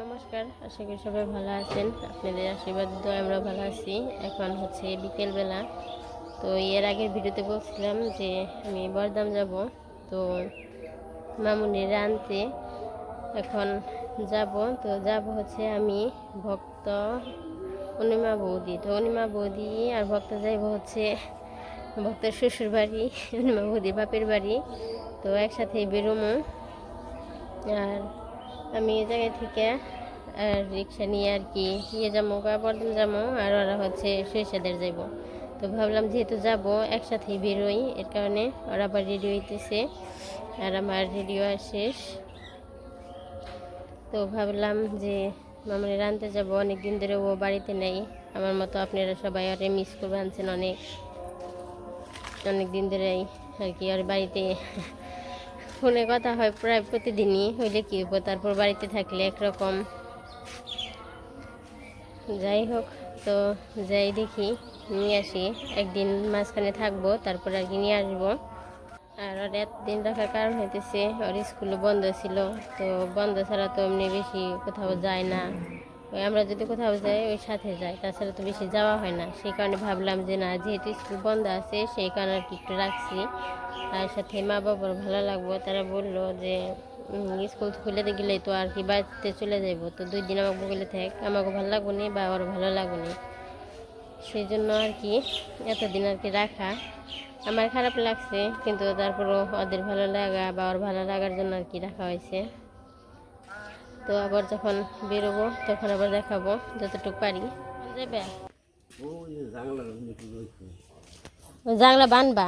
নমস্কার। আশা করি সবাই ভালো আছেন। আপনাদের আশীর্বাদ, দোয়া আমরা ভালো আছি। এখন হচ্ছে বিকেলবেলা। তো এর আগের ভিডিওতে বলছিলাম যে আমি বরদাম যাব। তো মামুনির আনতে এখন যাব। তো যাব হচ্ছে আমি, ভক্ত অনিমা বৌদি। তো অনিমা বৌদি আর ভক্ত যাইব হচ্ছে ভক্তের শ্বশুর বাড়ি, অনিমা বৌদি বাপের বাড়ি। তো একসাথে বেরোমো। আর আমি এই জায়গা থেকে রিক্সা নিয়ে আর কি ইয়ে যাব বা বর্ধন যাব আর ওরা হচ্ছে সৈশাদের যাব তো ভাবলাম যেহেতু যাব, একসাথেই বেরোই, এর কারণে ওরা আবার রেডি হইতেছে আর আমার রেডিও শেষ। তো ভাবলাম যে মামনি রানতে যাব অনেক দিন ধরে ও বাড়িতে নেই। আমার মতো আপনারা সবাই ওরে মিস করবে আনছেন অনেক। অনেক দিন ধরেই আর কি, ওর বাড়িতে ফোনে কথা হয় প্রায় প্রতিদিনই, হইলে কি হব তারপর বাড়িতে থাকলে একরকম। যাই হোক, তো যাই দেখি, নিয়ে আসি। একদিন মাঝখানে থাকব, তারপর আর কি নিয়ে আসব। আর ওর এতদিন রাখার কারণ হইতেছে, ওর স্কুলও বন্ধ ছিল, তো বন্ধ ছাড়া তো এমনি বেশি কোথাও যায় না। ওই আমরা যদি কোথাও যাই, ওই সাথে যাই তাছাড়া তো বেশি যাওয়া হয় না। সেই কারণে ভাবলাম যে না, যেহেতু স্কুল বন্ধ আছে, সেই কারণে আর কি একটু রাখছি। আর সাথে মা বাবার ভালো লাগবো। তারা বলল যে স্কুল খুলে গেলে তো আর কি বাড়িতে চলে যাইবো। তো দুই দিন আমাকে বলে থাক আমাকে ভালো লাগুনি বা ওর ভালো লাগুনি সেই জন্য আর কি এতদিন আর কি রাখা। আমার খারাপ লাগছে কিন্তু তারপরও ওদের ভালো লাগা বা ওর ভালো লাগার জন্য আর কি রাখা হয়েছে। তো আবার যখন বেরোবো তখন আবার দেখাবো যতটুকু পারি। যাবে জাংলা বানবা?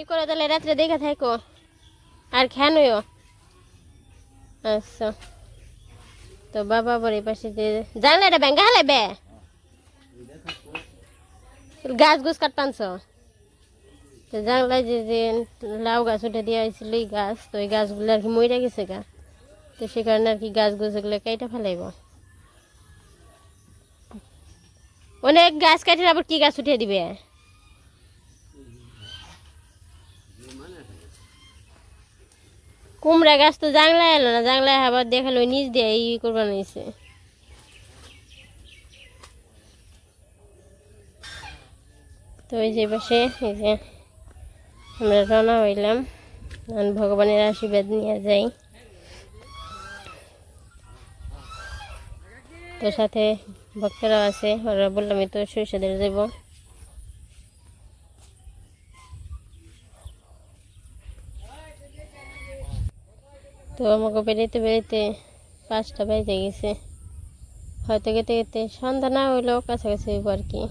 ই করে তাহলে রাত্রে দেখে থাকো। আর খেয়ানও আচ্ছা। তো বাবা বড় পাশে যে জানলাটা ব্যাঙ্গা হালে বে গাছ গুছ কাট পানছ তো জানলায় যে যে লাউ গাছ উঠে দেওয়া হয়েছিল এই গাছ, তো এই গাছগুলো আর কি মরে গেছে গা। তো সে কারণে আর কি গাছ গুছগুলো কেটে ফেলাইব। অনেক গাছ কাটে আবার কি গাছ উঠিয়ে দিবে? কুমড়া গাছ তো জাংলায় এলো না জাংলায় আবার দেখাল, নিচ দিয়ে ই করবা নিছে তো এই যে পাশে, এই যে আমরা রওনা হইলাম। ভগবানের আশীর্বাদ নিয়ে যাই। তো সাথে ভক্তরাও আছে, ওরা বললাম তো সরিষাদের যাব তো আমাকে বেরোতে বেরোতে পাঁচটা বেজে গেছে। হয়তো গেতে গেতে সন্ধ্যা না হইলেও কাছাকাছি হইব আর কি।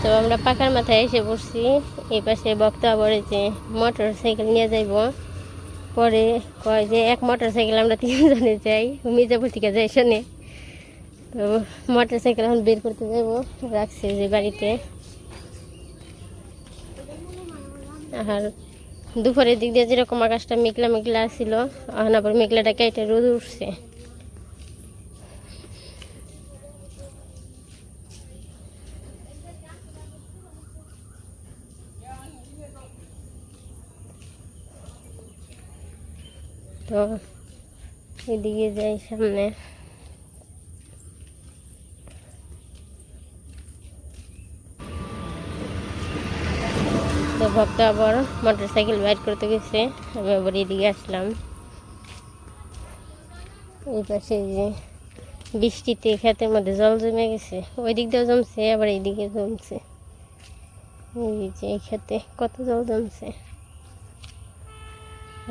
তো আমরা পাকার মাথায় এসে পড়ছি, এই পাশে বক্তা বলে যে মোটর সাইকেল নিয়ে যাইব। পরে কয় যে এক মোটর সাইকেল আমরা তিনজনে যাই, মির্জাপুর থেকে যাই শোনে তো মোটর সাইকেল এখন বের করতে যাব রাখছি যে বাড়িতে। আর দুপুরের দিক দিয়ে যেরকম আকাশটা মেঘলা মেঘলা ছিল, এখন আবার মেঘলাটা কেটে রোদ উঠছে। তো এদিকে যাই সামনে। ভক্ত আবার মোটর সাইকেল বাইর করতে গেছে আমি আবার এদিকে আসলাম। এই পাশে যে বৃষ্টিতে ক্ষেতের মধ্যে জল জমে গেছে ওই দিক দিয়েও জমছে, আবার এইদিকে জমছে। এই যে এই ক্ষেতে কত জল জমছে।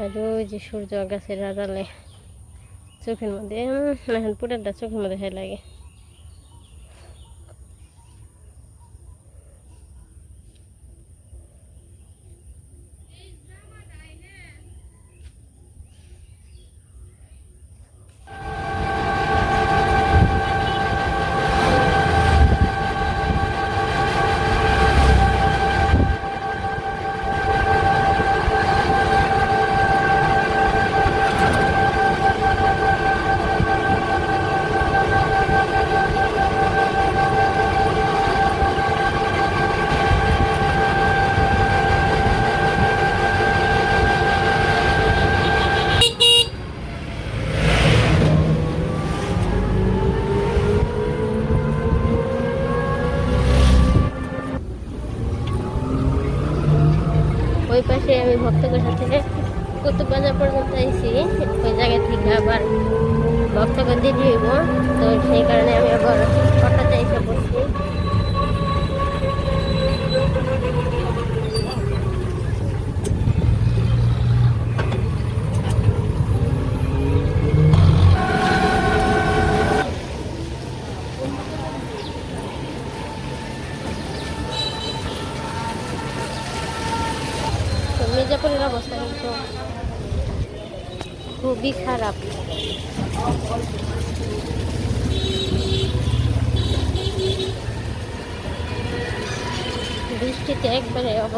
আর ওই যে সূর্য গাছের আড়ালে চোখের মধ্যে এখন পুরাটা চোখের মধ্যে লাগে।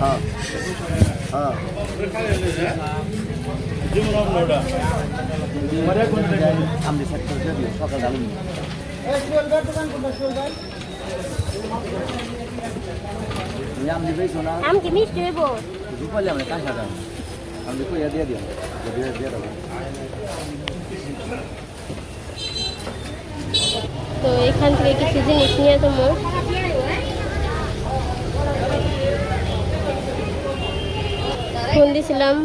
হ্যাঁ হ্যাঁ। আমি সকাল আলু আমি দিবে সোনা আম কি মিষ্টি হইব রূপালি আমরা কাঁচা দাম আমি কইয়া দিয়ে দিও দিয়ে দিয়ে দেবো তো এখান থেকে কিছু জিনিস নিয়ে তোমার ফোন দিছিলাম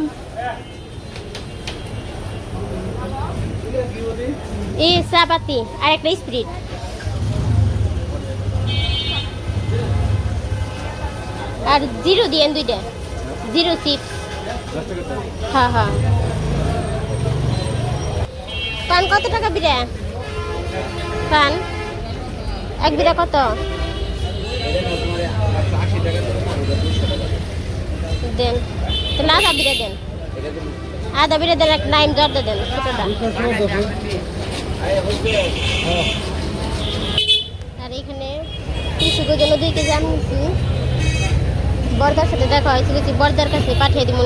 এই চা পাতি আর একটা স্প্রিট আর জিরো দিয়েন দুইটা। জিরো চিপস হ্যাঁ হ্যাঁ। পান কত টাকা বিরা পান? এক বিরা কত? দেন। তাহলে আধা বিরা দেন। আধা বিরা দেন, এক লাইম জর্দা দেন, ছোটটা। আর এখানে কৃষকের জন্য দুই কেজি আমি বর্দার সাথে দেখা হয়েছিল বর্দার কাছে পাঠিয়ে দিব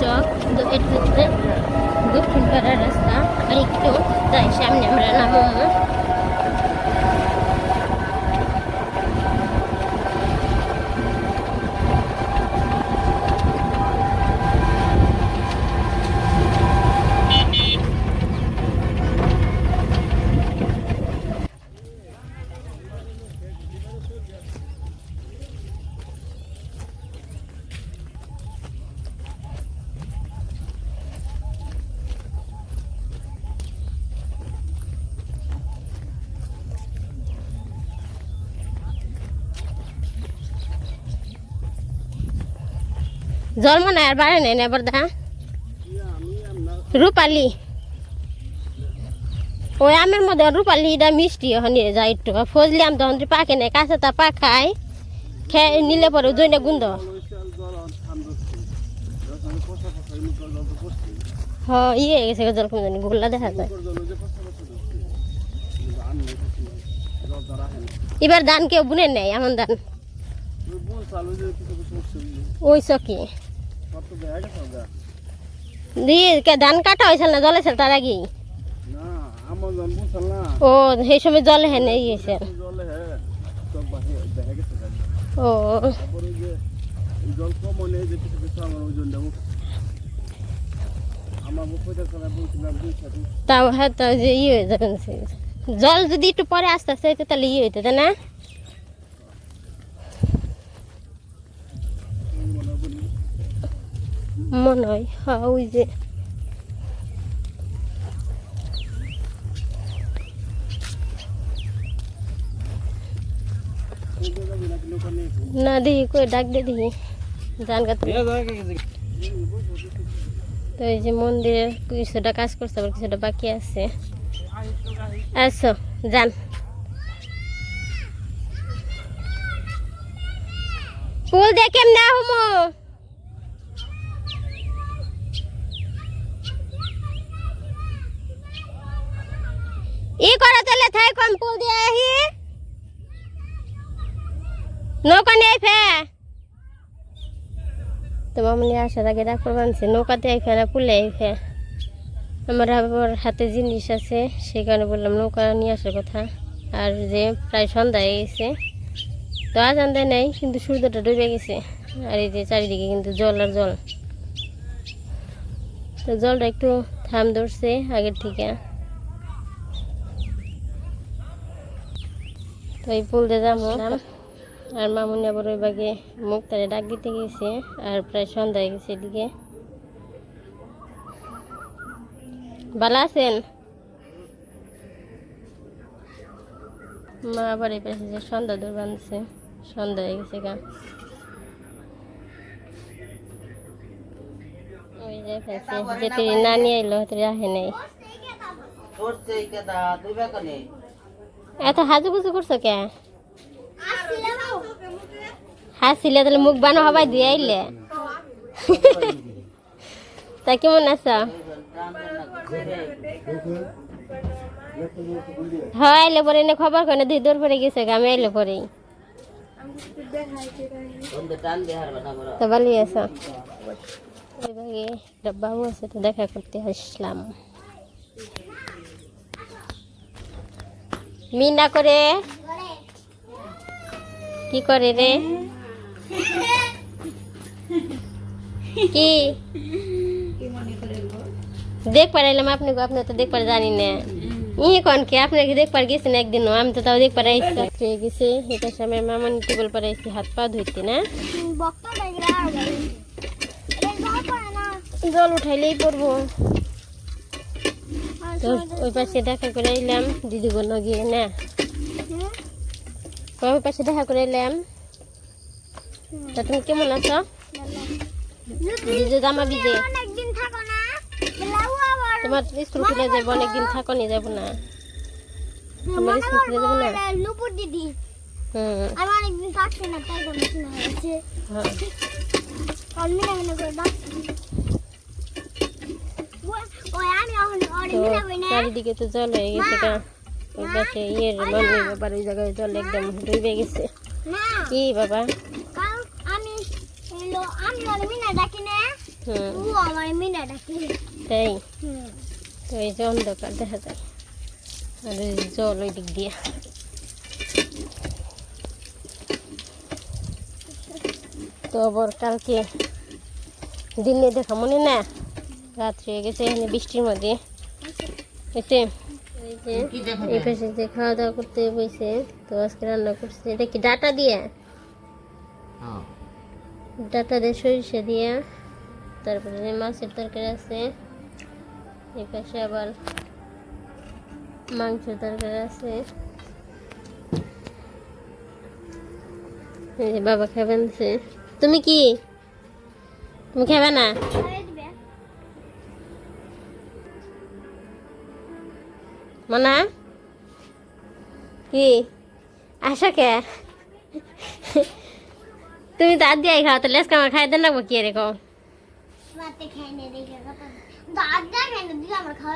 চক দক্ষিণ পাড়ার রাস্তা আর একটু তাই সামনে আমরা নামো জল মনে হয় আর বাড়ে নেই এবার দা রূপালি ওই আমের মধ্যে রূপালি এটা মিষ্টি নিয়ে যায় একটু ফজলি আম তখন পাকে নেই কাঁচা তা পাকায় খেয়ে নিলে পরে দইটা গুন্দ হ ইয়ে হয়ে গেছে জল কমে জানি, গোল্লা দেখা যায়। এবার ধান কেউ বুনে নেই এমন ধান? ওই চকি। কে- ধান কাটা হয়েছিল না জলে ছিল তার আগেই ও সেই সময় জলে হেন গেছে ও। জল কম হলে যে কিছু কিছু আমার ওজনটা উঠে আমার মুখটা করে বলছিলাম দুই সাথে তাও হ্যাঁ তো যে ইয়ে হয়ে যাবে জল যদি একটু পরে আস্তে আস্তে হইতো তাহলে ইয়ে হইতো তাই না? মনে হয় হ্যাঁ ওই যে। না দেখি কই ডাক দে দেখি। জান তো তো এই যে মন্দিরে কিছুটা কাজ করছে আবার কিছুটা বাকি আছে। আসো যান। ফুল দিয়ে কেমনে আহমো ই করে তাহলে থাই কম ফুল দিয়ে আহি নৌকা নিয়ে ফে নৌকাতে আইফে না কুলে আমার আবার হাতে জিনিস আছে, সেই কারণে বললাম নৌকা নিয়ে আসার কথা। আর যে প্রায় সন্ধ্যা হয়ে গেছে, তো আজ আন্দায় নাই, কিন্তু সূর্যটা ডুবে গেছে। আর এই যে চারিদিকে কিন্তু জল আর জল। তো জলটা একটু থাম ধরছে আগের থেকে। তো এই পুল দিয়ে যাব। আর মামুনি আবার ওই বাগে মুখ তারে ডাক দিতে গেছে আর প্রায় সন্ধ্যা হয়ে গেছে এদিকে। ভালো আছেন? মা আবার এই পাশে যে সন্ধ্যা দূর বাঁধছে। সন্ধ্যা হয়ে গেছে গা। ওই যে ফেলছে যে তুই না নিয়ে এলো তুই আহে নাই। এত হাজু গুজু করছ কে? হাসিলে তাহলে মুখ বানো হবাই দিয়ে আইলে। তা কেমন আছো? হয়, আইলে পরে এনে খবর করে দুই দূর পরে গেছে আমি আইলে পরেই। তো ভালোই আছো? বাবু আছে, তো দেখা করতে আসলাম। মিনা করে। কি করে রে? কি? দেখ পারাইলাম আপনি আপনি তো দেখ পার জানি না। ইয়ে কোন কি? আপনি কি দেখ পার গেছেন একদিন? আমি তো তাও দেখ পার আইসি গেছে? এটা সামনে মামন টেবিল পার আইসি হাত পা ধুইতে, না? জল উঠাইলেই পড়ব। তো ওই পাশে দেখা করে এলাম দিদি গিয়ে, না? ওই পাশে দেখা করে এলাম তা তুমি কেমন আছো? ভিজে জামা ভিজে? তোমার স্কুল খুলে যাব অনেকদিন থাকো নিয়ে যাব না। তোমার স্কুল খুলে যাব না? লুপুর দিদি। হুম। আমি অনেকদিন থাকছি না তাই জন্য শোনা হয়েছে। হ্যাঁ। আমি তো করি না। চারিদিকে তো জল হয়ে গেছে ওই পাশে ইয়ের মামি বাবার ওই জায়গায় জল একদম ডুবে গেছে। কি বাবা কাল আমি এলো আমি ওর মিনা ডাকি না হুম ও আমার মিনা ডাকি তাই তো এই যে অন্ধকার দেখা যায় আর জল ওই দিক দিয়ে তো আবার কালকে দিনে দেখা মনে না? রাত্রে গেছে এখানে বৃষ্টির মধ্যে। এসে এই পাশে যে খাওয়া দাওয়া করতে বসে, তো আজকে রান্না করছে, এটা কি ডাটা দিয়ে? হ্যাঁ। ডাটা দিয়ে সরিষা দিয়ে তারপরে যে মাছের তরকারি আছে এই পাশে আবার মাংসের তরকারি আছে। এই যে বাবা খাবেন সে তুমি কি? তুমি খাবে না? মানা? কি? আশা কে? তুমি তো আদি আই খাও তাহলে আজকে আমার খাই দেন কি রেখো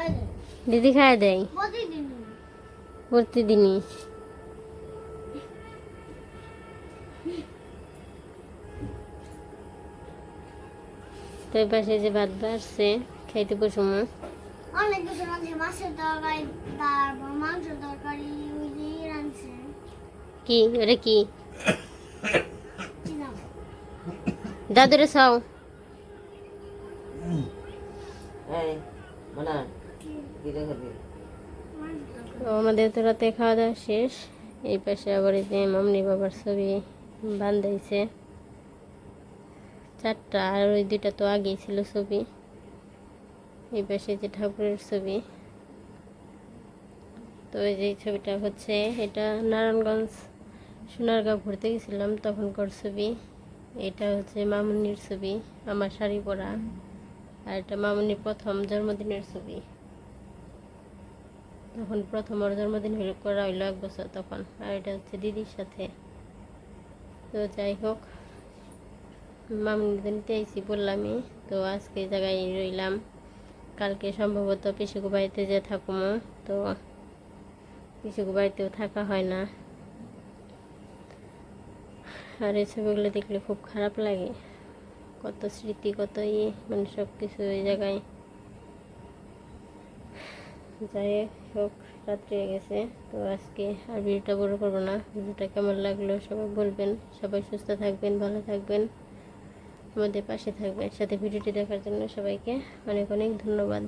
দেয়। দিদি খাই দেয়? প্রতিদিন প্রতিদিনই। তো পাশে যে ভাত বাড়ছে খাইতে বসুম অনেক কিছু রাঁধছে মাছের তরকারি তারপর মাংসের তরকারি ওই যে রাঁধছে। কি? ওটা কি? দাদুরে দেখাবি তো আমাদের তো রাতে খাওয়া দাওয়া শেষ। এই পাশে আবার এই যে মামনি বাবার ছবি বান্ধাইছে। চারটা আর ওই দুইটা তো আগেই ছিল ছবি। এই পাশে যে ঠাকুরের ছবি। তো এই যে ছবিটা হচ্ছে এটা নারায়ণগঞ্জ সোনারগাঁও ঘুরতে গেছিলাম তখনকার ছবি। এটা হচ্ছে মামুনির ছবি, আমার শাড়ি পরা। আর এটা মামুনির প্রথম জন্মদিনের ছবি। তখন প্রথম ওর জন্মদিন হইল, করা হইল এক বছর তখন। আর এটা হচ্ছে দিদির সাথে। তো যাই হোক মামনিদের নিতে আইসি বললামই, তো আজকে জায়গায় রইলাম। কালকে সম্ভবত পিসুকু বাড়িতে যে থাকুমো, তো পিসুকু বাড়িতেও থাকা হয় না। আর এই ছবিগুলো দেখলে খুব খারাপ লাগে। কত স্মৃতি, কত ইয়ে মানে সব কিছু ওই জায়গায়। যাই হোক, রাত্রি হয়ে গেছে, তো আজকে আর ভিডিওটা বড় করব না। ভিডিওটা কেমন লাগল সবাই বলবেন। সবাই সুস্থ থাকবেন, ভালো থাকবেন। আমাদের পাশে থাকবেন। সাথে ভিডিওটি দেখার জন্য সবাইকে অনেক অনেক ধন্যবাদ।